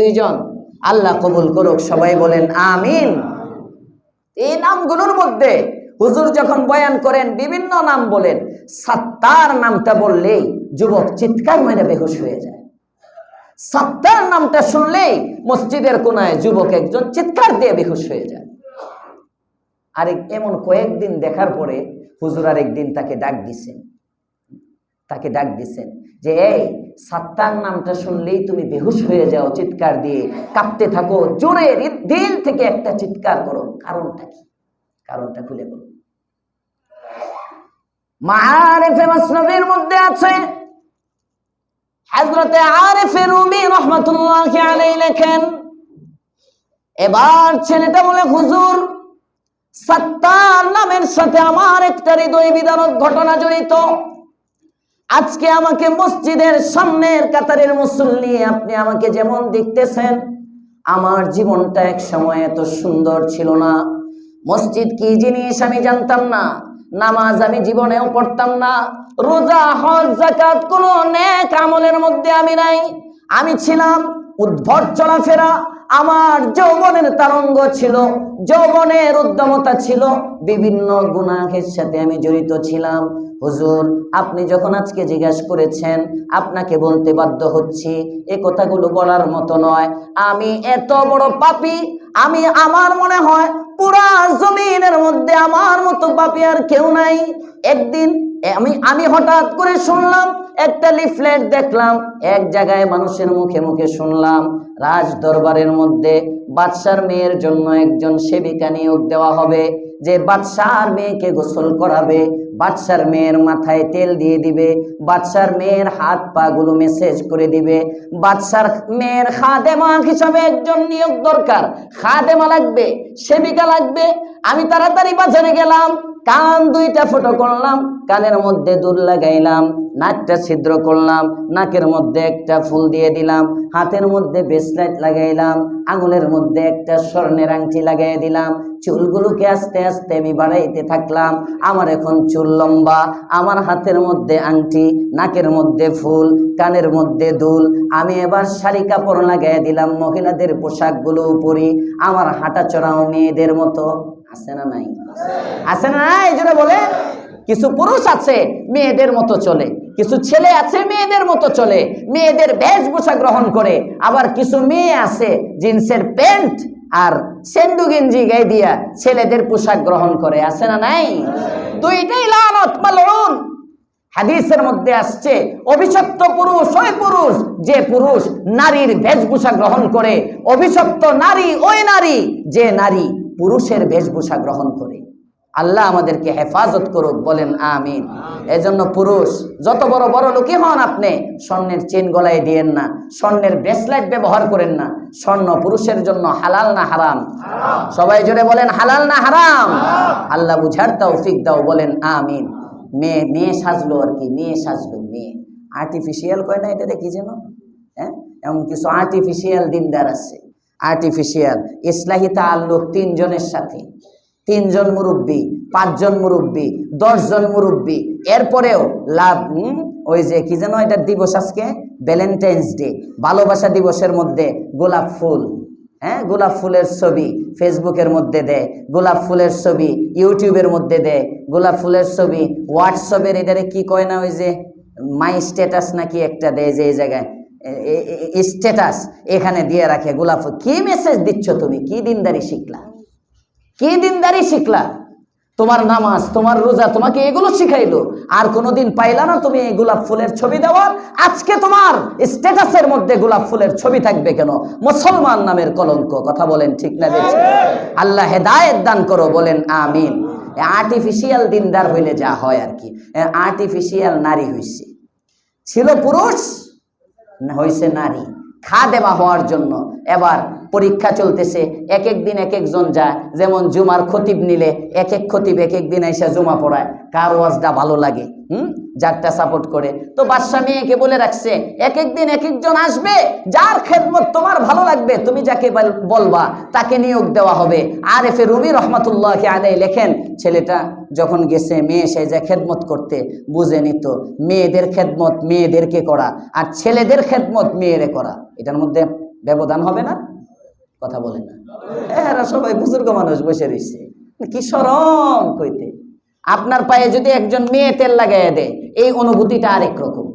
দুইজন। আল্লাহ কবুল করুক, সবাই বলেন আমিন। এই নামগুলোর মধ্যে হুজুর যখন বয়ান করেন, বিভিন্ন নাম বলেন, সাত্তার নামটা বললেই যুবক চিৎকার মেরে বেহুশ হয়ে যায়। সাত্তার নামটা শুনলেই মসজিদের কোনায় যুবক একজন চিৎকার দিয়ে বেহুশ হয়ে যায়। আর এমন কয়েকদিন দেখার পরে হুজুর আর একদিন তাকে ডাক দিছেন। তাকে ডাক দিছেন যে, এই, সাত্তার নামটা শুনলেই তুমি বেহুশ হয়ে যাও চিৎকার দিয়ে। কাঁপতে থাকো, জোরে দিল থেকে একটা চিৎকার করো। কারণটা কি? কারণটা খুলে বলো ঘটনা জড়িত। আজকে আমাকে মসজিদের সামনের কাতারের মুসল্লি আপনি আমাকে যেমন দেখতেছেন, আমার জীবনটা এক সময় এত সুন্দর ছিল না। মসজিদ কি জিনিস আমি জানতাম না, নামাজ আমি জীবনেও পড়তাম না, রোজা, হজ জাকাত কোনো আমলের মধ্যে আমি নাই। আমি ছিলাম উদ্ভট চলাফেরা আমার যৌবনের তারঙ্গ ছিল, যৌবনের উদ্যমতা ছিল, বিভিন্ন গুণাহের সাথে আমি জড়িত ছিলাম। হুজুর, আপনি যখন আজকে জিজ্ঞাসা করেছেন, আপনাকে বলতে বাধ্য হচ্ছি, এ কথাগুলো বলার মতো নয়। আমি এত বড় পাপি, আমি, আমার মনে হয় পুরা জমিনের মধ্যে আমার মতো পাপী আর কেউ নাই। একদিন আমি আমি হঠাৎ করে শুনলাম, একটা লিফলেট দেখলাম, এক জায়গায় মানুষের মুখে মুখে শুনলাম রাজ দরবারের মধ্যে বাদশার মেয়ের জন্য একজন সেবিকা নিয়োগ দেওয়া হবে। যে বাদশার মেয়েকে গোসল করাবে, বাদশার মেয়ের মাথায় তেল দিয়ে দিবে, বাদশার মেয়ের হাত পা গুলো মেসেজ করে দিবে, বাদশার মেয়ের খাদেমা হিসাবে একজন নিয়োগ দরকার। খাদেমা লাগবে, সেবিকা লাগবে, আমি তাড়াতাড়ি বাজারে গেলাম। কান দুইটা ফুটো করলাম, কানের মধ্যে দুল লাগাইলাম, নাকটা ছিদ্র করলাম, নাকের মধ্যে একটা ফুল দিয়ে দিলাম, হাতের মধ্যে ব্রেসলেট লাগাইলাম, আঙুলের মধ্যে একটা স্বর্ণের আংটি লাগাই দিলাম, চুলগুলোকে আস্তে আস্তে আমি বাড়াইতে থাকলাম, আমার এখন চুল লম্বা, আমার হাতের মধ্যে আংটি, নাকের মধ্যে ফুল, কানের মধ্যে দুল, আমি এবার শাড়ি কাপড় লাগাই দিলাম মহিলাদের পোশাকগুলো পরি আমার হাঁটা চড়াও মেয়েদের মতো। আছে না নাই? আছে না নাই? যেটা বলে, কিছু পুরুষ আছে, মেয়েদের মতো চলে। কিছু ছেলে আছে, মেয়েদের মতো চলে। মেয়েদের বেশভূষা গ্রহণ করে। আবার কিছু মেয়ে আছে, জিন্সের প্যান্ট আর সেন্ডু গেঞ্জি গায়ে দিয়া ছেলেদের পোশাক গ্রহণ করে। আছে না নাই? দুইটাই লানত মালউন হাদিসের মধ্যে আসছে, অভিশপ্ত পুরুষ ওই পুরুষ, যে পুরুষ নারীর বেশভূষা গ্রহণ করে। অভিশপ্ত নারী ওই নারী, যে নারী পুরুষের বেশভূষা গ্রহণ করি। আল্লাহ আমাদেরকে হেফাজত করুক বলেন আমিন। এজন্য পুরুষ যত বড় বড় লোকই হন আপনি স্বর্ণের চেন গলায় দিয়েন না স্বর্ণের ব্রেসলাইট ব্যবহার করেন না স্বর্ণ পুরুষের জন্য হালাল না হারাম? সবাই জোরে বলেন হালাল না হারাম? আল্লাহ বুঝার তৌফিক দাও বলেন আমিন। মেয়ে মেয়ে সাজলো আর কি মেয়ে সাজলো মেয়ে। আর্টিফিশিয়াল কয় না এটা দেখি যেন? হ্যাঁ? এমন কিছু আর্টিফিশিয়াল দিনদার আছে। আর্টিফিশিয়াল ইসলাহি তাল্লুক তিনজনের সাথে। তিনজন মুরব্বী, পাঁচজন মুরব্বী, দশজন মুরব্বী। এরপরেও লাভ ওই যে কি যেন এটা দিবস আজকে? ভ্যালেন্টাইন্স ডে ভালোবাসা দিবসের মধ্যে গোলাপ ফুল হ্যাঁ? গোলাপ ফুলের ছবি ফেসবুকের মধ্যে দেয়, গোলাপ ফুলের ছবি ইউটিউবের মধ্যে দেয়, গোলাপ ফুলের ছবি হোয়াটসঅ্যাপের এটারে কি কয় না ওই যে মাই স্ট্যাটাস নাকি একটা দেয় যে এই জায়গায়। স্ট্যাটাস এখানে দিয়ে রাখে গোলাপ কি মেসেজ দিচ্ছ তুমি? কি দিনদারি শিখলা? কি দিনদারি শিখলা? তোমার নামাজ, তোমার রোজা, তোমাকে এগুলো শিখাইলো। আর কোনোদিন পাইলা না তুমি এই গোলাপ ফুলের ছবি দেওয়ার? আজকে তোমার স্ট্যাটাসের মধ্যে গোলাপ ফুলের ছবি থাকবে কেন? মুসলমান নামের কলঙ্ক, কথা বলেন ঠিক না দেখছি আল্লাহ হেদায়েত দান করো, বলেন আমিন। আর্টিফিশিয়াল দিনদার হইলে যা হয় আর কি। আর্টিফিশিয়াল নারী হইছে। ছিল পুরুষ হয়েছে নারী। খা দেওয়া হওয়ার জন্য। এবার পরীক্ষা চলতেছে এক এক দিন এক একজন যায়। যেমন জুমার খতিব নিলে এক এক খতিব এক এক দিন এসে জুমা পড়ায়। কার ওয়াজটা ভালো লাগে? হুম? যারটা সাপোর্ট করে। তো বাদশা মেয়েকে বলে রাখছে এক এক দিন এক একজন আসবে, যার খেদমত তোমার ভালো লাগবে, তুমি যাকে বলবা, তাকে নিয়োগ দেওয়া হবে। আর এফে রুমি রহমতুল্লাহ আলাই লেখেন, ছেলেটা যখন গেছে, মেয়ে সে যে খেদমত করতে বুঝে নিত, মেয়েদের খেদমত মেয়েদেরকে করা আর ছেলেদের খেদমত মেয়েরে করা। এটার মধ্যে ব্যবধান হবে না? কথা বলে না। এরা সবাই বুজুর্গ মানুষ বসে রয়েছে। কি সরম কইতে। আপনার পায়ে যদি একজন মেয়ে তেল লাগাইয়া দেয়, এই অনুভূতিটা আরেক রকম।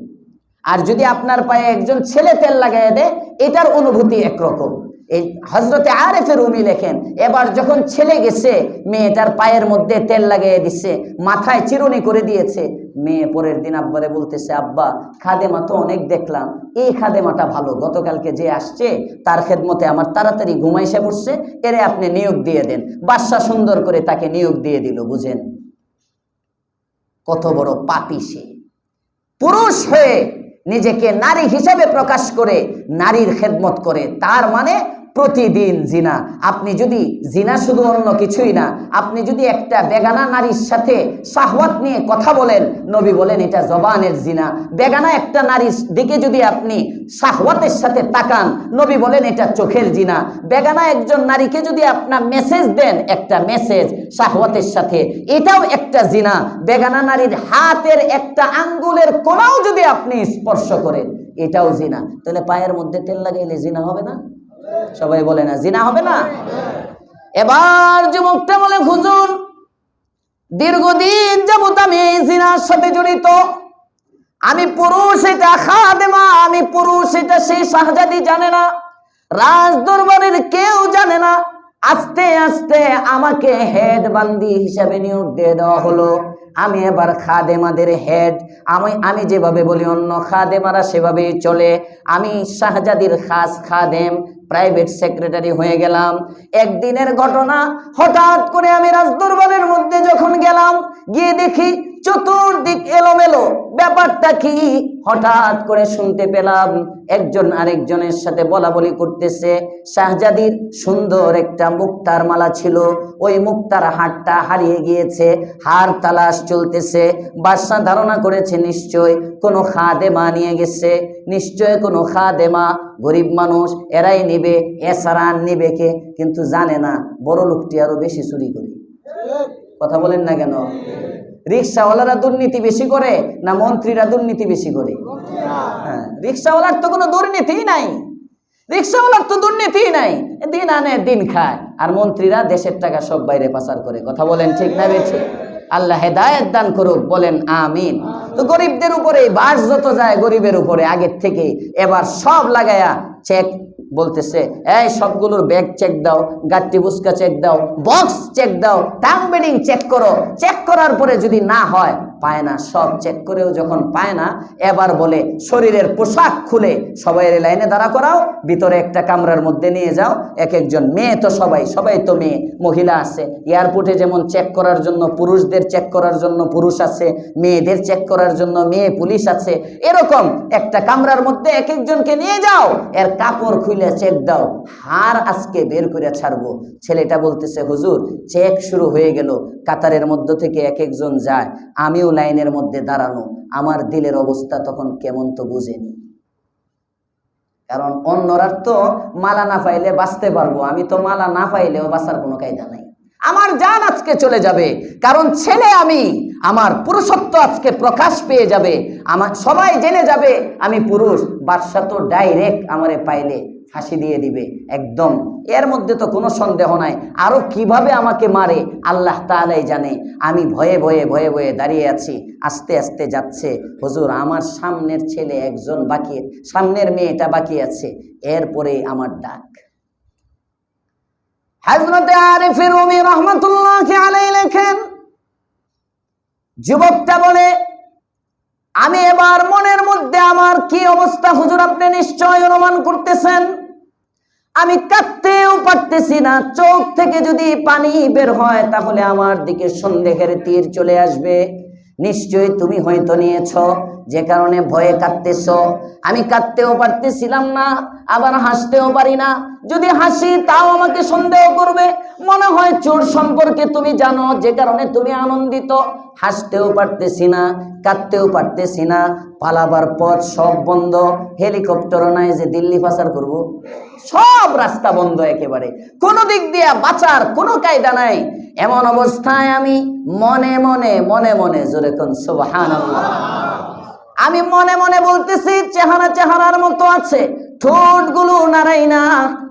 আর যদি আপনার পায়ে একজন ছেলে তেল লাগাইয়া দেয়, এটার অনুভূতি একরকম এই হজরতে আরেফের উমি লেখেন, এবার যখন ছেলে গেছে, মেয়েটার পায়ের মধ্যে তেল লাগিয়ে দিচ্ছে মাথায় চিরুনি করে দিয়েছে, মেয়ে পরের দিন আব্বারে বলতেছে, আব্বা, খাদেমা তো অনেক দেখলাম। এই খাদেমাটা ভালো। গতকালকে যে আসছে, তার খেদমতে আমার তাড়াতাড়ি ঘুমাইসে পড়ছে, এরে আপনি নিয়োগ দিয়ে দেন। বাদশা সুন্দর করে তাকে নিয়োগ দিয়ে দিল, বুঝেন। কত বড় পাপি সে। পুরুষ হয়ে নিজেকে নারী হিসেবে প্রকাশ করে নারীর খেদমত করে, তার মানে প্রতিদিন জিনা। আপনি যদি জিনা শুধু অন্য কিছুই না, আপনি যদি একটা বেগানা নারীর সাথে শাহওয়াত নিয়ে কথা বলেন, নবী বলেন এটা জবানের জিনা। বেগানা একটা নারীর দিকে যদি আপনি শাহওয়াতের সাথে তাকান, নবী বলেন এটা চোখের জিনা। বেগানা একজন নারীকে যদি আপনার মেসেজ দেন, একটা মেসেজ শাহওয়াতের সাথে, এটাও একটা জিনা। বেগানা নারীর হাতের একটা আঙ্গুলের কোনাও যদি আপনি স্পর্শ করেন, এটাও জিনা। তাহলে পায়ের মধ্যে তেল লাগাইলে জিনা হবে না? সবাই বলে না, জিনা হবে না। এবার যুবকটা বলে, হুজুর, দীর্ঘদিন যাবত আমি এই জিনার সাথে জড়িত। আমি পুরুষ, এটা খাদেমা, আমি পুরুষ, এটা সেই শাহজাদি জানে না। রাজ দরবারের কেউ জানে না। আস্তে আস্তে আমাকে হেড বান্দি হিসাবে নিয়োগ দিয়ে দেওয়া হলো। আমি এবার খাদেমাদের হেড আমি আমি যেভাবে বলি, অন্য খাদেমারা সেভাবেই চলে। আমি শাহজাদির খাস খাদেম প্রাইভেট সেক্রেটারি হয়ে গেলাম। একদিনের ঘটনা, হঠাৎ করে আমি রাজদরবারের মধ্যে যখন গেলাম, গিয়ে দেখি চতুর্দিক এলোমেলো। ব্যাপারটা কি? হঠাৎ করে শুনতে পেলাম একজন আরেকজনের সাথে বলা বলি করতেছে। শাহজাদির সুন্দর একটা মুক্তার মালা ছিল। ওই মুক্তার হারটা হারিয়ে গিয়েছে। হার তালাশ চলতেছে। বাদশাহ ধারণা করেছে, নিশ্চয় কোনো খাদেমা নিয়ে গেছে। নিশ্চয় কোনো খাদেমা। গরিব মানুষ, এরাই নিবে আর নিবে কে? কিন্তু জানে না বড় লোকটি আরও বেশি চুরি করে। কথা বলেন না কেন? রিক্সাওয়ালারা দুর্নীতি বেশি করে না মন্ত্রীরা দুর্নীতি বেশি করে? হ্যাঁ রিক্সাওয়ালার তো কোনো দুর্নীতি নাই। রিক্সাওয়ালার তো দুর্নীতি নাই। দিন আনে, দিন খায়। আর মন্ত্রীরা দেশের টাকা সব বাইরে পাচার করে। কথা বলেন ঠিক না বেছে আল্লাহ হেদায়ত দান করুক, বলেন আমিন। তো গরিবদের উপরে বাস যত যায় গরিবের উপরে, আগের থেকে এবার সব লাগায়া চেক বলতেছে, এই সবগুলোর ব্যাগ চেক দাও, গাট্টি বুসকা চেক দাও বক্স চেক দাও টাং বেডিং চেক করো। চেক করার পরে যদি না হয়, পায় না। সব চেক করেও যখন পায় না, এবার বলে, শরীরের পোশাক খুলে সবাই লাইনে দাঁড়া করাও, ভিতরে একটা কামরার মধ্যে নিয়ে যাও। এক একজন মেয়ে তো সবাই সবাই তো মেয়ে, মহিলা আছে। এয়ারপোর্টে যেমন চেক করার জন্য পুরুষদের চেক করার জন্য পুরুষ আছে, মেয়েদের চেক করার জন্য মেয়ে পুলিশ আছে, এরকম একটা কামরার মধ্যে এক একজনকে নিয়ে যাও। এর কাপড় খুলে চেক দাও, হার আজকে বের করে ছাড়বো। ছেলেটা বলতেছে, হুজুর চেক শুরু হয়ে গেল, কাতারের মধ্য থেকে এক একজন যায়, আমিও লাইনের মধ্যে দাঁড়ানো, আমার দিলের অবস্থা তখন কেমন তো বুঝেনি। কারণ অন্যরার তো মালা না পাইলে বাঁচতে পারব, আমি তো মালা না পাইলেও বাঁচার কোনো কায়দা নাই। আমার জান আজকে চলে যাবে, কারণ ছেলে আমি, আমার পুরুষত্ব আজকে প্রকাশ পেয়ে যাবে, আমার সবাই জেনে যাবে, আমি পুরুষ। বাদশা তো ডাইরেক্ট আমারে পাইলে ফাঁসি দিয়ে দিবে, একদম। এর মধ্যে তো কোনো সন্দেহ নাই। আরও কীভাবে আমাকে মারে, আল্লাহ তাআলাই জানে। আমি ভয়ে ভয়ে ভয়ে ভয়ে দাঁড়িয়ে আছি, আস্তে আস্তে যাচ্ছে। হুজুর, আমার সামনের ছেলে একজন বাকি, সামনের মেয়েটা বাকি আছে। এরপরে আমার ডাক। হজরতে আরিফের উমি রহমতুল্লাহ আলাই লেখেন, যুবকটা বলে, আমি এবার মনের মধ্যে আমার কি অবস্থা হুজুর আপনি নিশ্চয় অনুমান করতেছেন? আমি কাঁদতেও পারতেছি না, চোখ থেকে যদি পানি বের হয় তাহলে আমার দিকে সন্দেহের তীর চলে আসবে। নিশ্চয়ই তুমি হয়তো নিয়েছ। যে কারণে ভয়ে কাঁদতেছ। আমি কাঁদতেও পারতেছিলাম না, আবার হাসতেও পারি না। যদি হাসি তাও আমাকে সন্দেহ করবে, মনে হয় চোর সম্পর্কে তুমি জানো, যে কারণে তুমি আনন্দিত। হাসতেও পারতেছি না, কাঁদতেও পারতেছি না, পালাবার পথ সব বন্ধ। হেলিকপ্টারও নাই যে দিল্লি পাচার করব। সব রাস্তা বন্ধ একেবারে। কোনো দিক দিয়ে বাঁচার কোনো কায়দা নাই। এমন অবস্থায় আমি মনে মনে মনে মনে জোরে কোন, সুবহানাল্লাহ। আমি মনে মনে বলতেছি, চেহারা চেহারার মতো আছে। ঠোঁটগুলো নাড়াই না।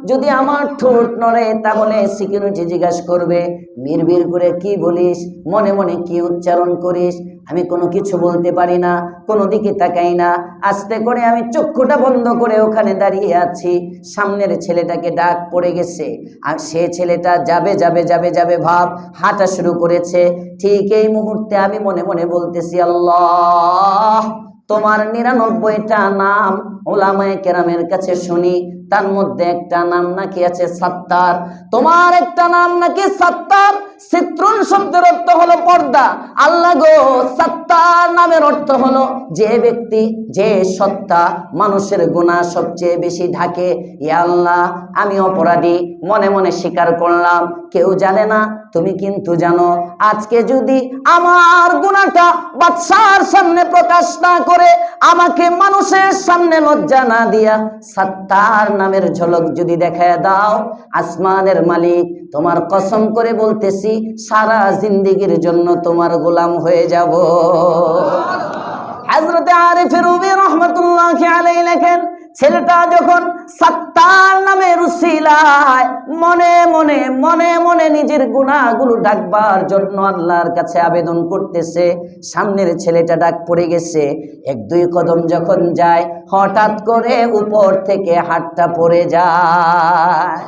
যদি আমার ঠোঁট নড়ে, তাহলে সিকিউরিটি জিজ্ঞাসা করবে মিরবির করে কি বলিস? মনে মনে কি উচ্চারণ করিস? আমি কোনো কিছু বলতে পারি না, কোনো দিকে তাকাই না। আস্তে করে আমি চক্ষুটা বন্ধ করে ওখানে দাঁড়িয়ে আছি। সামনের ছেলেটাকে ডাক পড়ে গেছে। আর সে ছেলেটা যাবে যাবে যাবে যাবে ভাব, হাঁটা শুরু করেছে। ঠিক এই মুহূর্তে আমি মনে মনে বলতেছি, আল্লাহ! তোমার নিরানব্বইটা নাম ওলামায় কেরামের কাছে শুনি, তার মধ্যে একটা নাম নাকি আছে সাত্তার। তোমার একটা নাম নাকি সাত্তার? চিত্রুন শব্দের অর্থ হলো পর্দা। আল্লাহ গো, সাত্তার নামের অর্থ হলো যে ব্যক্তি, যে সত্তা মানুষের গুণা সবচেয়ে বেশি ঢাকে। ইয়া আল্লাহ, আমি অপরাধী, মনে মনে স্বীকার করলাম। কেউ জানে না তুমি কিন্তু জানো, আজকে যদি আমার গুণাটা বাদশার সামনে প্রকাশ না করে আমাকে মানুষের সামনে লজ্জা না দিয়া সাত্তার নামের ঝলক যদি দেখায় দাও, আসমানের মালিক, তোমার কসম করে বলতেছি, সারা জিন্দিগির জন্য তোমার গোলাম হয়ে যাব। হজরতে আরিফ রুবি রহমতুল্লাহ আলাই লেখেন ছেলেটা যখন সাত্তার নামে রুসিলায়, মনে মনে মনে মনে নিজের গুণাগুলো ডাকবার জন্য আল্লাহর কাছে আবেদন করতেছে। সামনের ছেলেটা ডাক পড়ে গেছে। এক, দুই কদম যখন যায়, হঠাৎ করে উপর থেকে হাতটা পড়ে যায়।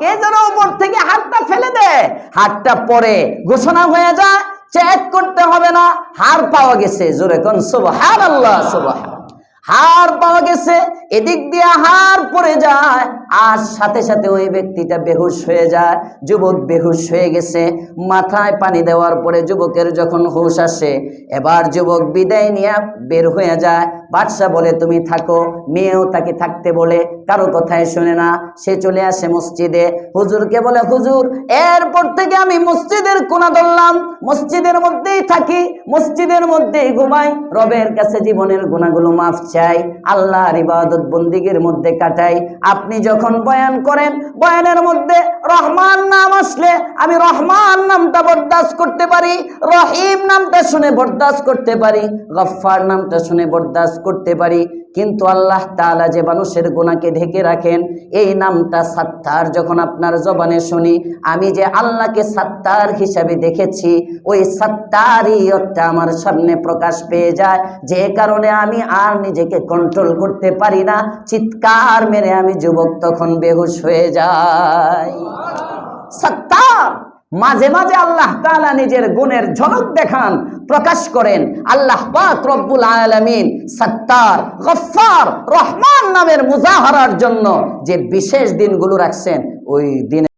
কে যেন উপর থেকে হাতটা ফেলে দেয়। হাতটা পরে ঘোষণা হয়ে যায় চেক করতে হবে না। হার পাওয়া গেছে, জোরে কোন সুবহান আল্লাহ সুবহান। হার পাওয়া গেছে এদিক দিয়ে হার পড়ে যায় আর সাথে সাথে ওই ব্যক্তিটা বেহুশ হয়ে যায়, যুবক বেহুশ হয়ে গেছে। মাথায় পানি দেওয়ার পরে যুবকের যখন হুশ আসে, এবার যুবক বিদায় নিয়ে বের হয়ে যায়। বাদশাহ বলে, তুমি থাকো। মেয়েও তাকে থাকতে বলে, কারও কথায় শুনে না। সে চলে আসে মসজিদে। হুজুরকে বলে, হুজুর এরপর থেকে আমি মসজিদের কোনা ধরলাম। মসজিদের মধ্যেই থাকি, মসজিদের মধ্যেই ঘুমাই। রবের কাছে জীবনের গুণাগুলো মাফ চাই, আল্লাহর ইবাদত বন্দিগের মধ্যে কাটাই। আপনি যখন বয়ান করেন, বয়ানের মধ্যে রহমান নাম আসলে আমি রহমান নামটা বরদাস্ত করতে পারি, রহিম নামটা শুনে বরদাস্ত করতে পারি, গফফার নামটা শুনে বরদাস্ত করতে পারি। কিন্তু আল্লাহ তাআলা যে মানুষের গুণাকে ঢেকে রাখেন, এই নামটা সাত্তার যখন আপনার জবানে শুনি, আমি যে আল্লাহকে সাত্তার হিসাবে দেখেছি, ওই সাত্তারই অর্থটা আমার সামনে প্রকাশ পেয়ে যায়। যে কারণে আমি আর নিজেকে কন্ট্রোল করতে পারি না, চিৎকার মেরে আমি যুবক তখন বেহুশ হয়ে যায়। সত্তার, মাঝে মাঝে আল্লাহ তালা নিজের গুণের ঝলক দেখান, প্রকাশ করেন। আল্লাহ পাক রব্বুল আলমিন সত্তার গফার রহমান নামের মুজাহারার জন্য যে বিশেষ দিনগুলো রাখছেন, ওই দিনে